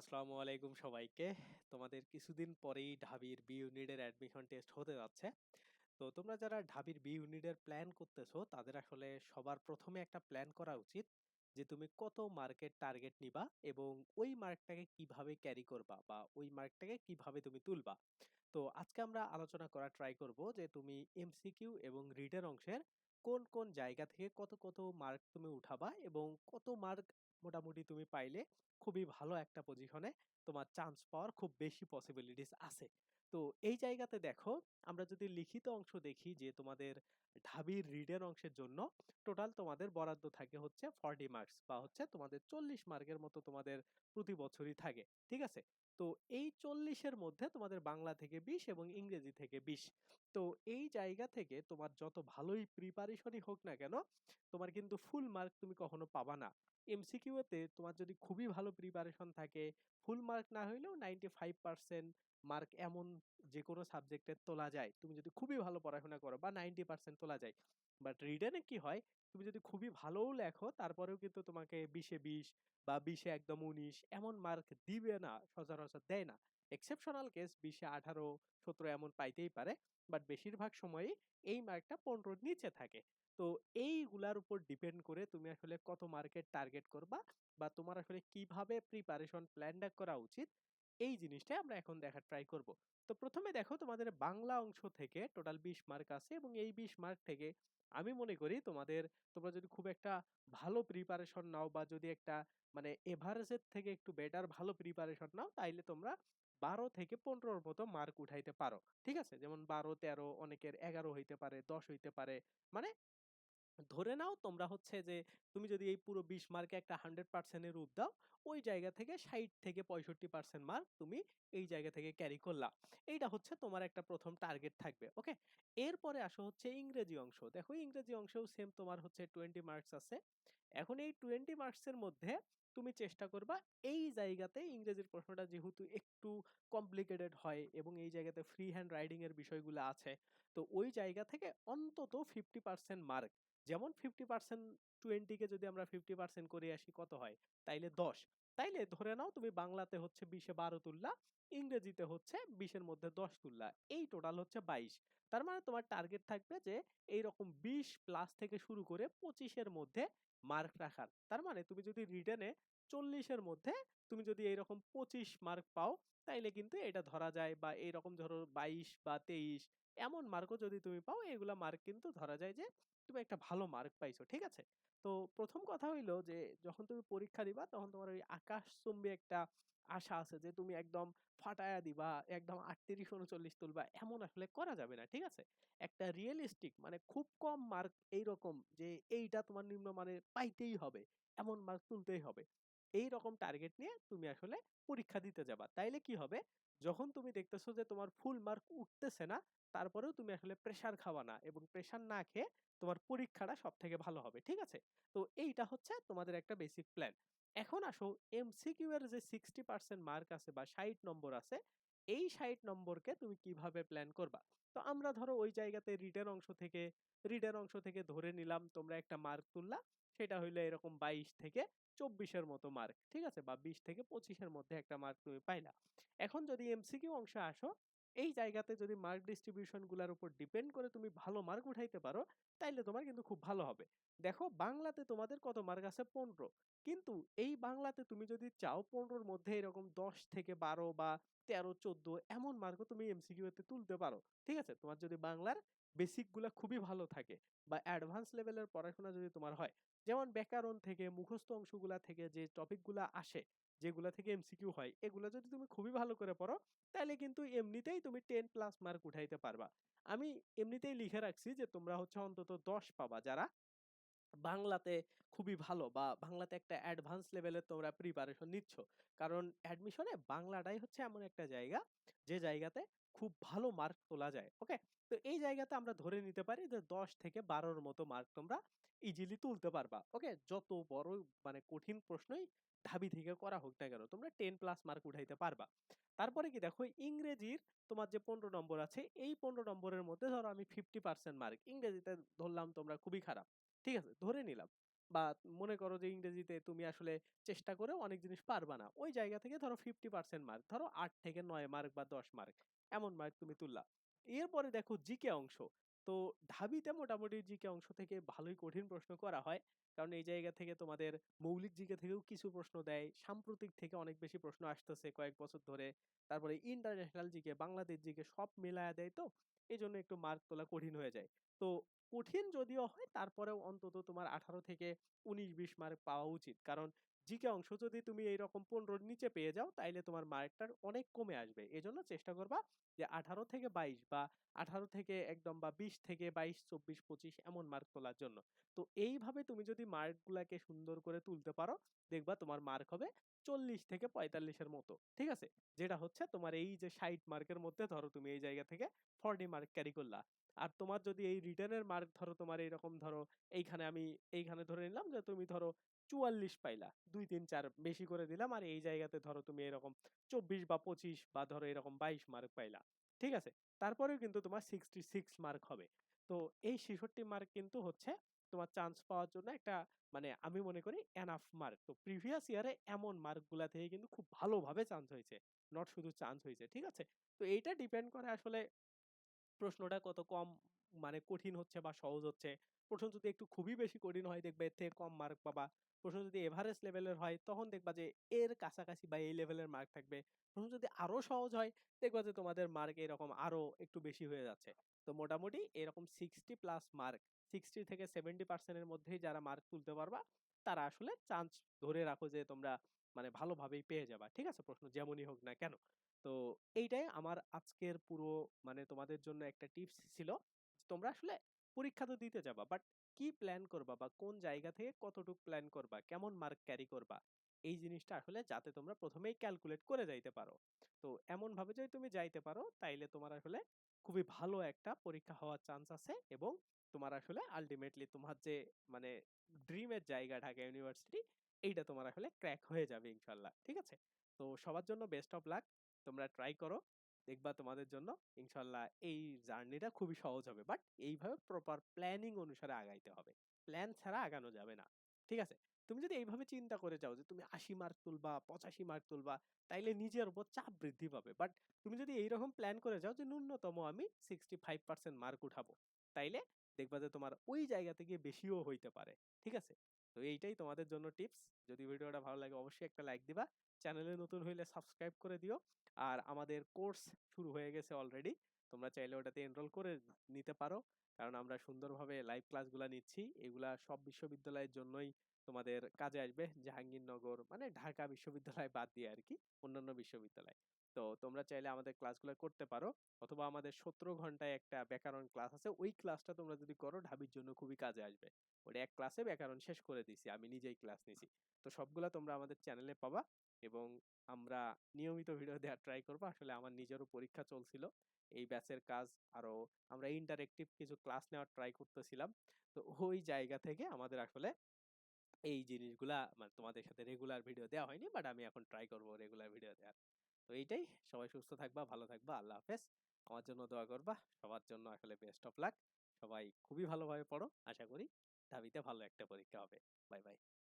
আসসালামু আলাইকুম সবাইকে। তোমাদের কিছুদিন পরেই ঢাবির বি ইউনিটের অ্যাডমিশন টেস্ট হতে যাচ্ছে। তো তোমরা যারা ঢাবির বি ইউনিটের প্ল্যান করতেছো, তাদের আসলে সবার ১ম এ একটা প্ল্যান করা উচিত যে তুমি কত মার্কের টার্গেট নিবা এবং ওই মার্কটাকে কীভাবে ক্যারি করবা বা ওই মার্কটাকে কীভাবে তুমি তুলবা। তো আজকে আমরা আলোচনা করা ট্রাই করব যে তুমি এমসিকিউ এবং রিডের অংশের কোন, কোন জায়গা থেকে কত, কত মার্ক তুমি উঠাবা এবং কত মার্ক মোটামুটি তুমি পাইলে খুবই ভালো একটা পজিশনে তোমার চান্স পাওয়ার খুব বেশি পসিবিলিটিস আছে। তো এই জায়গাতে দেখো আমরা যদি লিখিত অংশ দেখি যে তোমাদের ঢাবির রিডের অংশের জন্য টোটাল তোমাদের বরাদ্দ থাকে হচ্ছে 40 মার্কস বা হচ্ছে তোমাদের 40 মার্কের মতো তোমাদের প্রতি বছরই থাকে। ঠিক আছে? তো এই 40 এর মধ্যে তোমাদের বাংলা থেকে 20 এবং ইংরেজি থেকে 20 তো এই জায়গা থেকে তোমার যত ভালোই প্রিপারেশনই হোক না কেন, তোমার কিন্তু ফুল মার্ক তুমি কখনো পাবা না। এমসিকিউ এতে তোমার যদি খুবই ভালো প্রিপারেশন থাকে, ফুল মার্ক না হইলেও 95% মার্ক এমন যে যেকোনো সাবজেক্টে তোলা যায়। তুমি যদি খুবই ভালো পড়াশোনা করো বা 90% তোলা যায়। বাট রিটেনে কি হয়? তুমি যদি খুবই ভালোও লেখো তারপরেও কিন্তু তোমাকে বিশে বিশ বা বিশে একদম 19 এমন মার্ক দিবে না, সচরাচর দেয় না। এক্সেপশনাল কেস 20 এ 18, 17 এমন পাইতেই পারে। বাট বেশিরভাগ সময়ই এই মার্কটা 15 র নিচে থাকে। তো এইগুলার উপর ডিপেন্ড করে তুমি আসলে কত মার্কের টার্গেট করবা বা তোমার আসলে কীভাবে প্রিপারেশন প্ল্যানটা করা উচিত, এই জিনিসটাই আমরা এখন দেখার ট্রাই করব। তো ১ম এ দেখো তোমাদের বাংলা অংশ থেকে টোটাল 20 মার্ক আছে এবং এই 20 মার্ক থেকে আমি মনে করি তোমাদের তোমরা যদি খুব একটা ভালো প্রিপারেশন নাও বা যদি একটা মানে এভারেজের থেকে একটু বেটার ভালো প্রিপারেশন নাও তাইলে তোমরা ১২ থেকে ১৫ র মতো মার্ক উঠাইতে পারো। ঠিক আছে? যেমন ১২, ১৩ অনেকের ১১ হইতে পারে, 10 হইতে পারে। মানে ধরে নাও তোমরা হচ্ছে যে তুমি যদি এই পুরো ২০ মার্কে একটা 100% এর রূপ দাও, ওই জায়গা থেকে ৬০ থেকে ৬৫% মার্ক তুমি এই জায়গা থেকে ক্যারি করলা। এইটা হচ্ছে তোমার একটা ১ম টার্গেট থাকবে। ওকে? এরপরে আসো হচ্ছে ইংরেজি অংশ। দেখো ইংরেজি অংশেও সেম তোমার হচ্ছে 20 মার্কস আছে। এখন এই 20 মার্কস এর মধ্যে তুমি চেষ্টা করবা এই জায়গাতে ইংরেজির প্রশ্নটা যেহেতু একটু কমপ্লিকেটেড হয় এবং এই জায়গাতে ফ্রি হ্যান্ড রাইটিং এর বিষয়গুলো আছে। তো ওই জায়গা থেকে অন্তত 50% মার্ক যেমন 50% 20 কে যদি আমরা 50% করে আসি কত হয়? তাইলে 10 তাইলে ধরে নাও তুমি বাংলাতে হচ্ছে 20 এ 12 তুললা, ইংরেজিতে হচ্ছে বিশের মধ্যে 10 তুললা। এই টোটাল হচ্ছে 22 তার মানে তোমার টার্গেট থাকবে যে এইরকম 20 প্লাস থেকে শুরু করে পঁচিশের মধ্যে মার্ক রাখার। তার মানে তুমি যদি 40 এর মধ্যে তুমি যদি এইরকম 25 মার্ক পাও, তাইলে কিন্তু এটা ধরা যায় বা এইরকম ধরো 22 বা 23 এমন মার্কও যদি তুমি পাও, এগুলা মার্ক কিন্তু ধরা যায় যে তুমি একটা ভালো মার্ক পাইছো। ঠিক আছে? তো প্রথম কথা হইল যে যখন তুমি পরীক্ষা দিবা তখন তোমার ওই আকাশচুম্বী একটা আশা আছে যে তুমি একদম ফাটায়া দিবা, একদম ৩৮, ৩৯ তুলবা এমন আসলে করা যাবে না। ঠিক আছে? একটা রিয়েলিস্টিক মানে খুব কম মার্ক এইরকম যে এইটা তোমার নিম্ন নিম্নমানের পাইতেই হবে। এমন মার্ক তুলতেই হবে। এইরকম টার্গেট নিয়ে তুমি আসলে পরীক্ষা দিতে যাবা। তাইলে কি হবে? যখন তুমি দেখতেছো যে তোমার ফুল মার্ক উঠতেছে না, তারপরেও তুমি আসলে প্রেশার খাওয়া না এবং প্রেশার না খেয়ে তোমার পরীক্ষাটা সব থেকে ভালো হবে। ঠিক আছে? তো এইটা হচ্ছে তোমাদের একটা বেসিক প্ল্যান। এখন আসো এমসিকিউ এর যে 60% মার্ক আছে বা ৬০ নম্বর আছে, এই ৬০ নম্বরকে তুমি কীভাবে প্ল্যান করবা? তো আমরা ধরো ওই জায়গাতে রিডের অংশ থেকে রিডের অংশ থেকে ধরে নিলাম তোমরা একটা মার্ক তুললা। সেটা হইল এরকম ২২ থেকে ২৪ এর মতো মার্ক। ঠিক আছে? বা ২০ থেকে ২৫ এর মধ্যে একটা মার্ক তুমি পাইলা। এখন যদি এমসিকিউ অংশে আসো, এই জায়গাতে যদি মার্ক ডিস্ট্রিবিউশনগুলার উপর ডিপেন্ড করে তুমি ভালো মার্ক উঠাইতে পারো, তাইলে তোমার কিন্তু খুব ভালো হবে। দেখো বাংলাতে তোমাদের কত মার্ক আছে? ১৫ কিন্তু এই বাংলাতে তুমি যদি চাও ১৫ র মধ্যে এরকম ১০ থেকে ১২ বা ১৩, ১৪ এমন মার্কও তুমি এমসিকিউ তে তুলতে পারো। ঠিক আছে? তোমার যদি বাংলার বেসিকগুলা খুবই ভালো থাকে বা অ্যাডভান্স লেভেলের পড়াশোনা যদি তোমার হয়। যেমন ব্যাকরণ থেকে মুখস্থ অংশগুলা থেকে যে টপিকগুলা আসে, যেগুলা থেকে এমসিকিউ হয়, এগুলা যদি তুমি খুবই ভালো করে পড়ো, তাহলে কিন্তু এমনিতেই তুমি 10 প্লাস মার্ক উঠাইতে পারবা। আমি এমনিতেই লিখে রাখছি যে তোমরা হচ্ছে অন্তত ১০ পাবা যারা বাংলাতে খুবই ভালো বা বাংলাতে একটা অ্যাডভান্স লেভেলের তোমরা প্রিপারেশন নিচ্ছ। কারণ অ্যাডমিশনে বাংলাটাই হচ্ছে এমন একটা জায়গা, যে জায়গাতে খুব ভালো মার্ক তোলা যায়। ওকে? তো এই জায়গাতে আমরা ধরে নিতে পারি যে ১০ থেকে ১২ র মতো মার্ক তোমরা ইজিলি তুলতে পারবা। ওকে? যত বড় মানে কঠিন প্রশ্নই ঢাবি থেকে করা হোক না কেন, তোমরা টেন প্লাস মার্ক উঠাইতে পারবা। তারপরে কি দেখো ইংরেজির তোমার যে ১৫ নম্বর আছে, এই ১৫ নম্বরের মধ্যে ধরো আমি 50% মার্ক ইংরেজিতে ধরলাম তোমরা খুবই খারাপ। ঠিক আছে? ধরে নিলাম। বা মনে করো যে ইংরেজিতে তুমি আসলে চেষ্টা করেও অনেক জিনিস পারবা না। ওই জায়গা থেকে ধরো 50% মার্ক, ধরো ৮ থেকে ৯ মার্ক বা ১০ মার্ক এমন মার্ক তুমি তুললা। এরপরে দেখো জিকে অংশ। তো ঢাবিতে মোটামুটি জিকে অংশ থেকে ভালোই কঠিন প্রশ্ন করা হয়। কারণ এই জায়গা থেকে তোমাদের মৌলিক জিকে থেকেও কিছু প্রশ্ন দেয়। সাম্প্রতিক থেকে অনেক বেশি প্রশ্ন আসতেছে কয়েক বছর ধরে। তারপরে ইন্টারন্যাশনাল জিকে, বাংলাদেশ জিকে সব মিলায়া দেয় তো। এজন্য একটু মার্ক তোলা কঠিন হয়ে যায়। তো কঠিন যদিও হয় তারপরেও অন্তত তোমার 18 থেকে উনিশ বিশ মার্ক পাওয়া উচিত। কারণ জিকে অংশ যদি তুমি এইরকম 15 র নিচে পেয়ে যাও তাইলে তোমার মার্কটা অনেক কমে আসবে। এজন্য চেষ্টা করবা যে 18 থেকে 22 বা 18 থেকে একদম বা 20 থেকে 22, 24, 25 এমন মার্ক তোলার জন্য। তো এইভাবে তুমি যদি মার্কগুলাকে সুন্দর করে তুলতে পারো, দেখবা তোমার মার্ক হবে 40 থেকে 45 এর মতো। ঠিক আছে? যেটা হচ্ছে তোমার এই যে 60 মার্কের মধ্যে ধরো তুমি এই জায়গা থেকে 40 মার্ক ক্যারি করলা। আর তোমার যদি এই রিটেনের মার্ক ধরো তোমার এইরকম ধরো এইখানে আমি এইখানে ধরে নিলাম যে তুমি ধরো 44 পাইলা। ২, ৩, ৪ বেশি করে দিলাম। আর এই জায়গাতে ধরো তুমি এরকম 24 বা 25 বা ধরো এরকম 22 মার্ক পাইলা। ঠিক আছে? তারপরেও কিন্তু তোমার 66 মার্ক হবে। তো এই 66 মার্ক কিন্তু হচ্ছে তোমার চান্স পাওয়ার জন্য একটা মানে আমি মনে করি এনাফ মার্ক। তো প্রিভিয়াস ইয়ারে এমন মার্কগুলা থেকে কিন্তু খুব ভালোভাবে চান্স হয়েছে। নট শুধু চান্স হইছে। ঠিক আছে? তো এইটা ডিপেন্ড করে আসলে প্রশ্নটা কত কম মানে কঠিন হচ্ছে বা সহজ হচ্ছে। প্রশ্ন যদি একটু খুবই বেশি কঠিন হয়, দেখবা এর থেকে কম মার্ক পাবা। প্রশ্ন যদি এভারেজ লেভেলের হয়, তখন দেখবা যে এর কাছাকাছি বা এই লেভেলের মার্ক থাকবে। প্রশ্ন যদি আরও সহজ হয়, দেখবা যে তোমাদের মার্ক এরকম আরও একটু বেশি হয়ে যাচ্ছে। তো মোটামুটি এরকম 60 প্লাস মার্ক 60 থেকে 70% এর মধ্যেই যারা মার্ক তুলতে পারবা, তারা আসলে চান্স ধরে রাখো যে তোমরা মানে ভালোভাবেই পেয়ে যাবা। ঠিক আছে? প্রশ্ন যেমনই হোক না কেন? তো এইটাই আমার আজকের পুরো মানে তোমাদের জন্য একটা টিপস ছিল। তোমরা আসলে পরীক্ষা তো দিতে যাবা। বাট কি প্ল্যান করবা বা কোন জায়গা থেকে কতটুক প্ল্যান করবা, কেমন মার্ক ক্যারি করবা? এই জিনিসটা আসলে যাতে তোমরা ১ম এই ক্যালকুলেট করে যাইতে পারো। তো এমনভাবে যদি তুমি যাইতে পারো তাইলে তোমার আসলে খুবই ভালো একটা পরীক্ষা হওয়ার চান্স আছে এবং তোমার আসলে আল্টিমেটলি তোমার যে মানে ড্রিমের জায়গা ঢাকা ইউনিভার্সিটি এইটা তোমার আসলে ক্র্যাক হয়ে যাবে ইনশাল্লাহ ঠিক আছে? তো সবার জন্য বেস্ট অফ লাক। তোমরা ট্রাই করো। দেখবা তোমাদের জন্য ইনশাআল্লাহ এই জার্নিটা খুবই সহজ হবে। বাট এইভাবে প্রপার প্ল্যানিং অনুসারে আগাইতে হবে। প্ল্যান ছাড়া আগানো যাবে না। ঠিক আছে? তুমি যদি এইভাবে চিন্তা করে যাও যে তুমি ৮০ মার্ক তুলবা, ৮৫ মার্ক তুলবা, তাইলে নিজের উপর চাপ বৃদ্ধি পাবে। বাট তুমি যদি এইরকম প্ল্যান করে যাও যে ন্যূনতম আমি 65% মার্ক উঠাবো। তাইলে দেখবা যে তোমার ওই জায়গাতে গিয়ে বেশিও হইতে পারে। ঠিক আছে? তো এইটাই তোমাদের জন্য টিপস। যদি ভিডিওটা ভালো লাগে অবশ্যই একটা লাইক দিবা। চ্যানেলে নতুন হইলে সাবস্ক্রাইব করে দিও। আর আমাদের কোর্স শুরু হয়ে গেছে অলরেডি। তোমরা চাইলে ওটাতে এনরোল করে নিতে পারো। কারণ আমরা সুন্দরভাবে লাইভ ক্লাসগুলা নিচ্ছি। এগুলা সব বিশ্ববিদ্যালয়ের জন্যই তোমাদের কাজে আসবে। জাহাঙ্গীরনগর মানে ঢাকা বিশ্ববিদ্যালয় বাদ দিয়ে আরকি, অন্যান্য বিশ্ববিদ্যালয়। তো তোমরা চাইলে আমাদের ক্লাসগুলা করতে পারো। অথবা আমাদের ১৭ ঘন্টায় একটা ব্যাকরণ ক্লাস আছে। ওই ক্লাসটা তোমরা যদি করো, ঢাবির জন্য খুবই কাজে আসবে। ওটা এক ক্লাসে ব্যাকরণ শেষ করে দিছি। আমি নিজেই ক্লাস নিছি। তো সবগুলা তোমরা আমাদের চ্যানেলে পাবা এবং আমরা নিয়মিত ভিডিও দেওয়ার ট্রাই করব। আসলে আমার নিজেরও পরীক্ষা চলছিল। এই ব্যাচের কাজ আরও আমরা ইন্টারেক্টিভ কিছু ক্লাস নেওয়ার ট্রাই করতেছিলাম। তো ওই জায়গা থেকে আমাদের আসলে এই জিনিসগুলা মানে তোমাদের সাথে রেগুলার ভিডিও দেওয়া হয়নি। বাট আমি এখন ট্রাই করব রেগুলার ভিডিও দেওয়ার। তো এইটাই। সবাই সুস্থ থাকবা, ভালো থাকবা। আল্লাহ হাফেজ। আমার জন্য দোয়া করবা। সবার জন্য আসলে বেস্ট অফ লাক। সবাই খুবই ভালোভাবে পড়ো। আশা করি ঢাবিতে ভালো একটা পরীক্ষা হবে। Bye, bye.